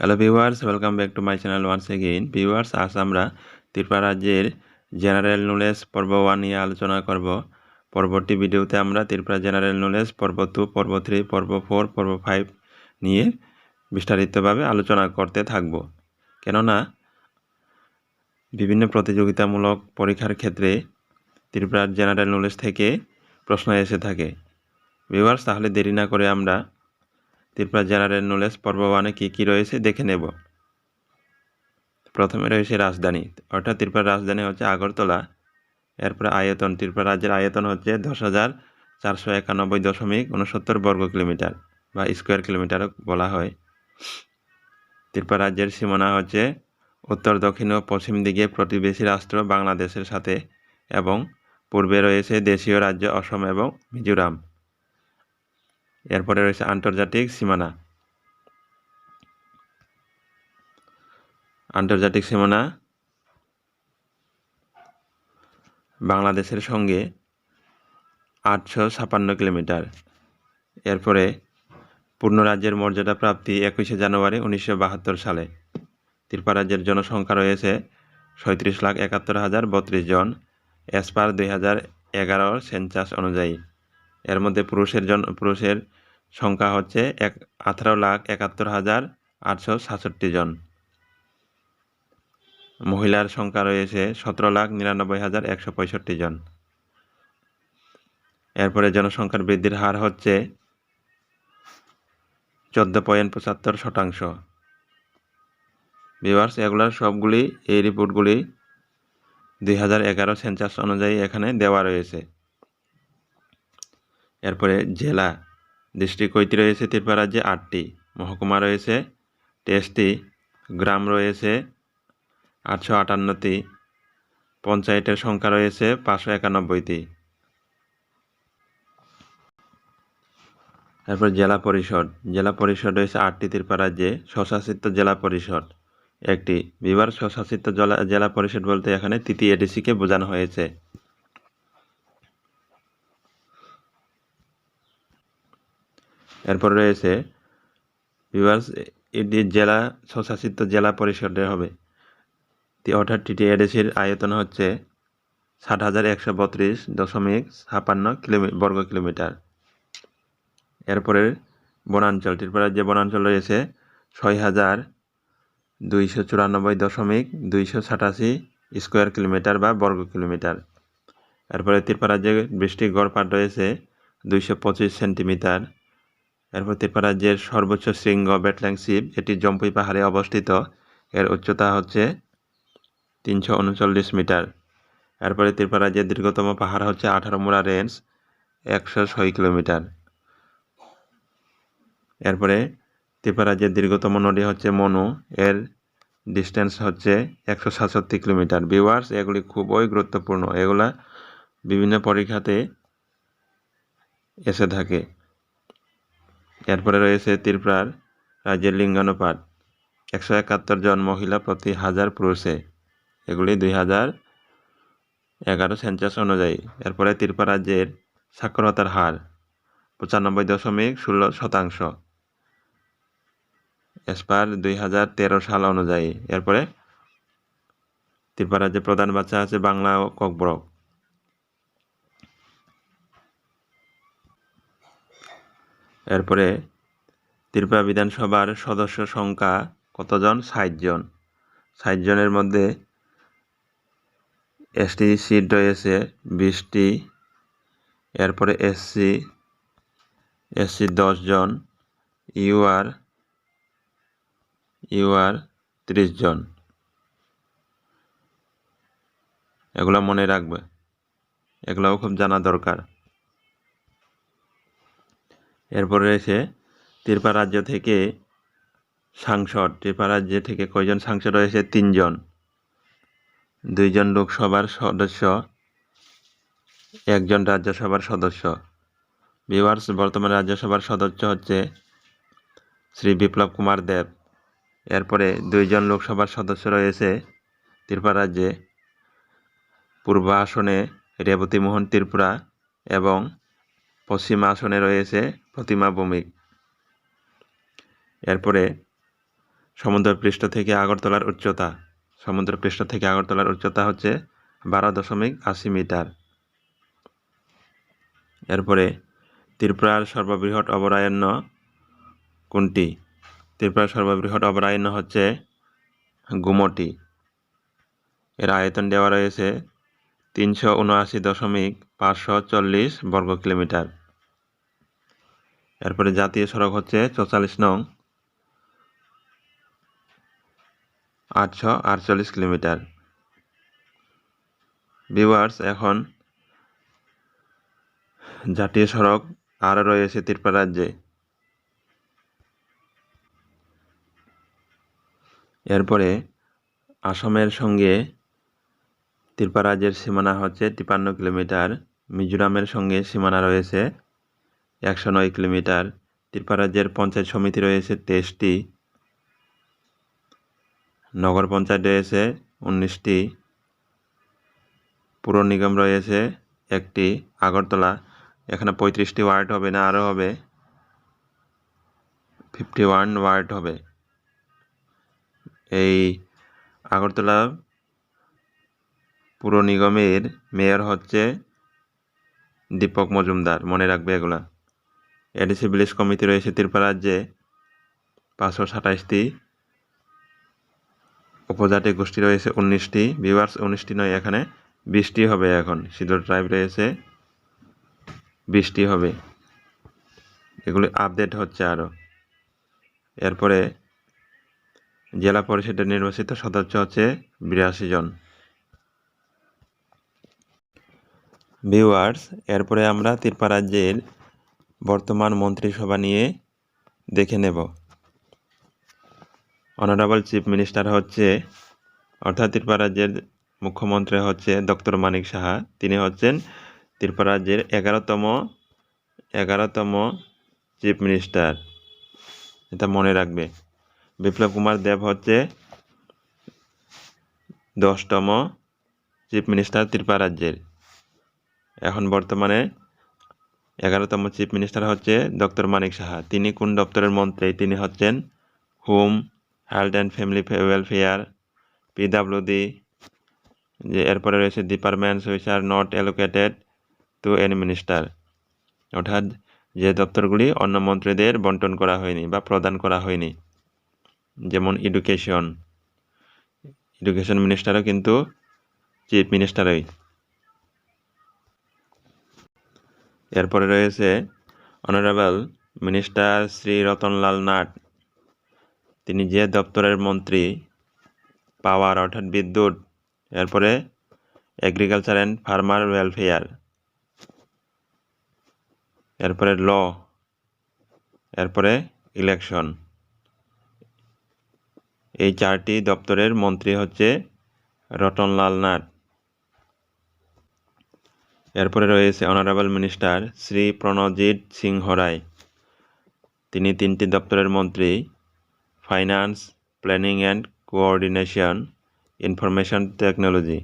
Hello viewers welcome back to my channel once again viewers আজ আমরা ত্রিপুরা রাজ্যের general knowledge পর্ব ওয়ান নিয়ে আলোচনা করব। পরবর্তী ভিডিওতে আমরা ত্রিপুরা জেনারেল নলেজ পর্ব টু পর্ব থ্রি পর্ব ফোর পর্ব ফাইভ নিয়ে বিস্তারিতভাবে আলোচনা করতে থাকব। কেননা বিভিন্ন প্রতিযোগিতামূলক পরীক্ষার ক্ষেত্রে ত্রিপুরার জেনারেল নলেজ থেকে প্রশ্ন এসে থাকে। ভিউয়ার্স তাহলে দেরি না করে আমরা ত্রিপুরা জেনারেল নলেজ পর্ব ওয়ানে কী কী রয়েছে দেখে নেব। প্রথমে রয়েছে রাজধানী, অর্থাৎ ত্রিপুরার রাজধানী হচ্ছে আগরতলা। এরপরে আয়তন, ত্রিপুরা রাজ্যের আয়তন হচ্ছে দশ হাজার চারশো একানব্বই দশমিক উনসত্তর বর্গ কিলোমিটার বা স্কোয়ার কিলোমিটার বলা হয়। ত্রিপুরা রাজ্যের সীমানা হচ্ছে উত্তর, দক্ষিণ ও পশ্চিম দিকে প্রতিবেশী রাষ্ট্র বাংলাদেশের সাথে এবং পূর্বে রয়েছে দেশীয় রাজ্য অসম এবং মিজোরাম। এরপরে রয়েছে আন্তর্জাতিক সীমানা। আন্তর্জাতিক সীমানা বাংলাদেশের সঙ্গে আটশো ছাপান্ন কিলোমিটার। এরপরে পূর্ণ রাজ্যের মর্যাদা প্রাপ্তি একুশে জানুয়ারি উনিশশো বাহাত্তর সালে। ত্রিপুরা রাজ্যের জনসংখ্যা রয়েছে সৈত্রিশ লাখ একাত্তর হাজার বত্রিশ জন এসপার দুই হাজার এগারোর সেন্সাস অনুযায়ী। এর মধ্যে পুরুষের জন পুরুষের সংখ্যা হচ্ছে এক, আঠারো লাখ একাত্তর হাজার আটশো সাতষট্টি জন। মহিলার সংখ্যা রয়েছে সতেরো লাখ নিরানব্বই হাজার একশো পঁয়ষট্টি জন। এরপরে জনসংখ্যার বৃদ্ধির হার হচ্ছে চোদ্দ পয়েন্ট পঁচাত্তর শতাংশ। ভিওয়ার্স এগুলার সবগুলি, এই রিপোর্টগুলি দুই হাজার এগারো সেন্সাস অনুযায়ী এখানে দেওয়া রয়েছে। এরপরে জেলা ডিস্ট্রিক্ট রয়েছে ত্রিপুরা রাজ্যে আটটি, মহকুমা রয়েছে তেইশটি, গ্রাম রয়েছে আটশো আটান্নটি, পঞ্চায়েতের সংখ্যা রয়েছে পাঁচশো একানব্বইটি। এরপর জেলা পরিষদ জেলা পরিষদ রয়েছে আটটি ত্রিপুরা রাজ্যে, স্বশাসিত জেলা পরিষদ একটি। বিবার স্বশাসিত জেলা পরিষদ বলতে এখানে তৃতীয় এডিসিকে বোঝানো হয়েছে। এরপর রয়েছে ভিভার্স এটি জেলা, স্বশাসিত জেলা পরিষদের হবে। অর্থাৎ টিটিএডিসির আয়তন হচ্ছে ষাট হাজার একশো বত্রিশ দশমিক ছাপান্ন কিলোমি, বর্গ কিলোমিটার। এরপরে বনাঞ্চল, ত্রিপুরার যে বনাঞ্চল রয়েছে, ছয় হাজার দুইশো চুরানব্বই দশমিক দুইশো সাতাশি স্কোয়ার কিলোমিটার বা বর্গ কিলোমিটার। এরপরে ত্রিপুরা যে বৃষ্টির গড়পাট রয়েছে, দুইশো পঁচিশ সেন্টিমিটার। এরপর ত্রিপুরা রাজ্যের সর্বোচ্চ শৃঙ্গ শিব এটি জম্পুই পাহাড়ে অবস্থিত। এর উচ্চতা হচ্ছে তিনশো উনচল্লিশ মিটার। এরপরে ত্রিপুরা রাজ্যের দীর্ঘতম পাহাড় হচ্ছে আঠারো মোড়া রেঞ্জ, একশো ছয় কিলোমিটার। এরপরে ত্রিপুরা রাজ্যের দীর্ঘতম নদী হচ্ছে মনু। এর ডিস্টেন্স হচ্ছে একশো সাতষট্টি কিলোমিটার। ভিউয়ার্স, এগুলি খুবই গুরুত্বপূর্ণ। এগুলা বিভিন্ন পরীক্ষাতে এসে থাকে। এরপরে রয়েছে ত্রিপুরার রাজ্যের লিঙ্গানুপাত। একশো একাত্তর জন মহিলা প্রতি হাজার পুরুষে। এগুলি দুই হাজার এগারো সেন্সাস অনুযায়ী। এরপরে ত্রিপুরা রাজ্যের সাক্ষরতার হার পঁচানব্বই দশমিক ষোলো শতাংশ। এসপার দুই হাজার তেরো সাল অনুযায়ী। এরপরে ত্রিপুরা রাজ্যের প্রধান বাচ্চা আছে বাংলা ও ককবরক এরপরে ত্রিপুরা বিধানসভার সদস্য সংখ্যা কতজন? ষাট জন ষাট জনের মধ্যে এসটি, সিট রয়েছে বিশটি। এরপরে এসসি এসসি দশজন। ইউআর ইউআর ত্রিশ জন এগুলো মনে রাখবে। এগুলোও খুব জানা দরকার। এরপর রয়েছে ত্রিপুরা রাজ্য থেকে সাংসদ ত্রিপুরা রাজ্য থেকে কয়জন সাংসদ রয়েছে তিনজন। দুইজন লোকসভার সদস্য, একজন রাজ্যসভার সদস্য। বিভার্স বর্তমান রাজ্যসভার সদস্য হচ্ছে শ্রী বিপ্লব কুমার দেব। এরপরে দুইজন লোকসভার সদস্য রয়েছে ত্রিপুরা রাজ্যে। পূর্ব আসনে রেবতী মোহন ত্রিপুরা এবং পশ্চিম আসনে রয়েছে প্রতিমা ভৌমিক এরপরে সমুদ্রপৃষ্ঠ থেকে আগরতলার উচ্চতা। সমুদ্রপৃষ্ঠ থেকে আগরতলার উচ্চতা হচ্ছে বারো দশমিক আশি মিটার। এরপরে ত্রিপুরার সর্ববৃহৎ অভয়ারণ্য কোনটি? ত্রিপুরার সর্ববৃহৎ অভয়ারণ্য হচ্ছে গুমটি। এর আয়তন দেওয়া রয়েছে তিনশো উনআশি দশমিক পাঁচশো চল্লিশ বর্গ কিলোমিটার এরপরে জাতীয় সড়ক হচ্ছে চৌচল্লিশ নং, আটশো আটচল্লিশ কিলোমিটার। ভিউয়ার্স এখন জাতীয় সড়ক আরও রয়েছে ত্রিপুরা রাজ্যে। এরপরে আসামের সঙ্গে ত্রিপুরা রাজ্যের সীমানা হচ্ছে তিপান্ন কিলোমিটার। মিজোরামের সঙ্গে সীমানা রয়েছে একশো নয় কিলোমিটার। ত্রিপুরা রাজ্যের পঞ্চায়েত সমিতি রয়েছে তেইশটি। নগর পঞ্চায়েত রয়েছে উনিশটি। পুর নিগম রয়েছে একটি। আগরতলা, এখানে পঁয়ত্রিশটি ওয়ার্ড হবে না, আরও হবে। ফিফটি ওয়ান ওয়ার্ড হবে। এই আগরতলা পুর নিগমের মেয়র হচ্ছে দীপক মজুমদার। মনে রাখবে এগুলা। এডিসি ভিলেজ কমিটি রয়েছে ত্রিপুরা রাজ্যে পাঁচশো সাতাইশটি। উপজাতি গোষ্ঠী রয়েছে উনিশটি। ভিউয়ার্স, উনিশটি নয়, এখানে বিশটি হবে এখন। শিডুল ট্রাইব রয়েছে, বিশটি হবে। এগুলি আপডেট হচ্ছে আরও। এরপরে জেলা পরিষদের নির্বাচিত সদস্য হচ্ছে বিরাশি জন। ভিউয়ার্স, এরপরে আমরা ত্রিপুরা রাজ্যের বর্তমান মন্ত্রিসভা নিয়ে দেখে নেব। অনারেবল চিফ মিনিস্টার হচ্ছে অর্থাৎ ত্রিপুরা রাজ্যের মুখ্যমন্ত্রী হচ্ছে ডক্টর মানিক সাহা। তিনি হচ্ছেন ত্রিপুরা রাজ্যের এগারোতম এগারোতম চিফ মিনিস্টার এটা মনে রাখবে। বিপ্লব কুমার দেব হচ্ছে দশতম চিফ মিনিস্টার ত্রিপুরা রাজ্যের। এখন বর্তমানে এগারোতম চিফ মিনিস্টার হচ্ছে ডক্টর মানিক সাহা। তিনি কোন দপ্তরের মন্ত্রী? তিনি হচ্ছেন home, health and family welfare PWD যে এরপরে রয়েছে departments which are not allocated to any minister. অর্থাৎ যে দপ্তরগুলি অন্য মন্ত্রীদের বন্টন করা হয়নি বা প্রদান করা হয়নি, যেমন এডুকেশন এডুকেশন মিনিস্টারও কিন্তু চিফ মিনিস্টারই এরপরে রয়েছে অনারেবল মিনিস্টার শ্রী রতনলাল নাট তিনি যে দপ্তরের মন্ত্রী পাওয়ার অর্থাৎ বিদ্যুৎ, এরপরে এগ্রিকালচার অ্যান্ড ফার্মার ওয়েলফেয়ার এরপরে ল এরপরে ইলেকশন এই চারটি দপ্তরের মন্ত্রী হচ্ছে রতনলাল নাথ এরপরে রয়েছে অনারেবল মিনিস্টার শ্রী প্রণজিৎ সিংহ রায় তিনি তিনটি দপ্তরের মন্ত্রী। Finance planning and coordination information technology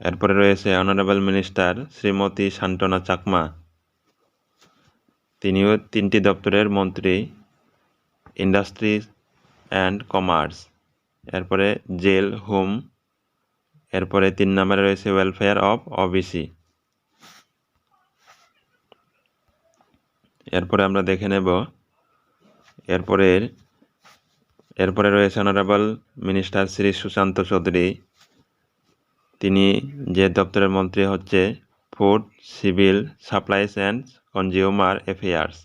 এরপরে রয়েছে অনারেবল মিনিস্টার শ্রীমতী শান্তনা চাকমা তিনিও তিনটি দপ্তরের মন্ত্রী। ইন্ডাস্ট্রিজ অ্যান্ড কমার্স এরপরে জেল হোম এরপরে তিন নম্বরে রয়েছে ওয়েলফেয়ার অফ ওবিসি এরপরে আমরা দেখে নেব এরপরের এরপরে রয়েছে অনারেবল মিনিস্টার শ্রী সুশান্ত চৌধুরী। তিনি যে দপ্তরের মন্ত্রী হচ্ছে food civil supplies and consumer affairs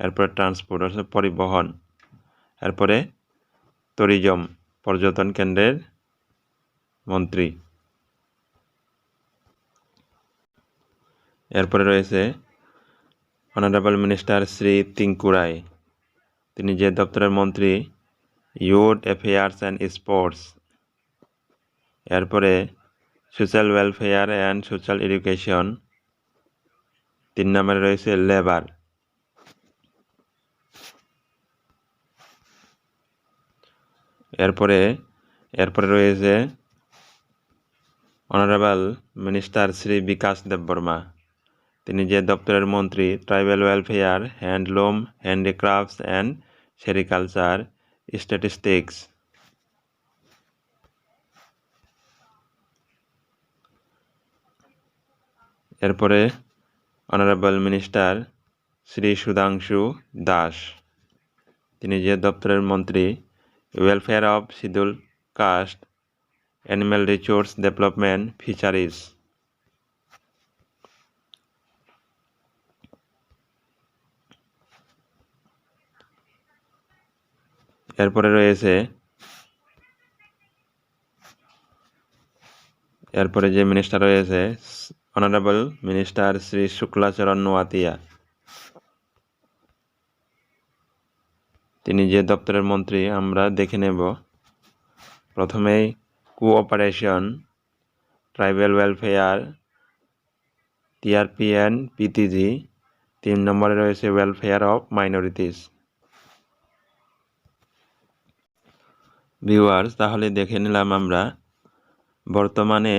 এরপরে ট্রান্সপোর্ট পরিবহন। এরপরে ট্যুরিজম পর্যটন কেন্দ্রের মন্ত্রী। এরপরে রয়েছে অনারেবল মিনিস্টার শ্রী তিঙ্কু রায় তিনি যে দপ্তরের মন্ত্রী ইউথ অ্যাফেয়ার্স অ্যান্ড স্পোর্টস এরপরে social welfare and social education তিন নম্বরে রয়েছে লেবার এরপরে এরপরে রয়েছে অনারেবল মিনিস্টার শ্রী বিকাশ দেববর্মা তিনি যে দপ্তরের মন্ত্রী, tribal welfare handloom handicrafts and sericulture statistics. এরপরে অনারেবল মিনিস্টার শ্রী সুধাংশু দাস। তিনি যে দপ্তরের মন্ত্রী, welfare of scheduled caste animal resource development fisheries এরপরে রয়েছে, এরপরে যে মিনিস্টার রয়েছে অনারেবল মিনিস্টার শ্রী শুক্লাচরণ নোয়াতিয়া। তিনি যে দপ্তরের মন্ত্রী, আমরা দেখে নেব। প্রথমেই cooperation tribal welfare TRPN PTG তিন নম্বরে রয়েছে ওয়েলফেয়ার অফ মাইনরিটিস ভিউয়ার্স তাহলে দেখে নিলাম আমরা, বর্তমানে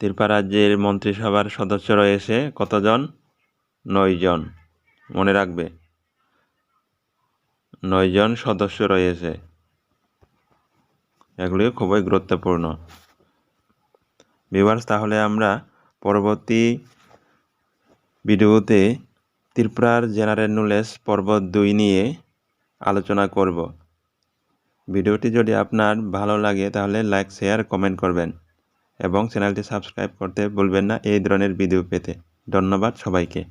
ত্রিপুরা রাজ্যের মন্ত্রিসভার সদস্য রয়েছে কতজন? নয়জন মনে রাখবে নয়জন সদস্য রয়েছে। এগুলি খুবই গুরুত্বপূর্ণ। ভিউয়ার্স তাহলে আমরা পরবর্তী ভিডিওতে ত্রিপুরার জেনারেল নলেজ পর্ব দুই নিয়ে আলোচনা করব। ভিডিওটি যদি আপনার ভালো লাগে, তাহলে লাইক শেয়ার কমেন্ট করবেন এবং চ্যানেলটি সাবস্ক্রাইব করতে ভুলবেন না এই ধরনের ভিডিও পেতে। ধন্যবাদ সবাইকে।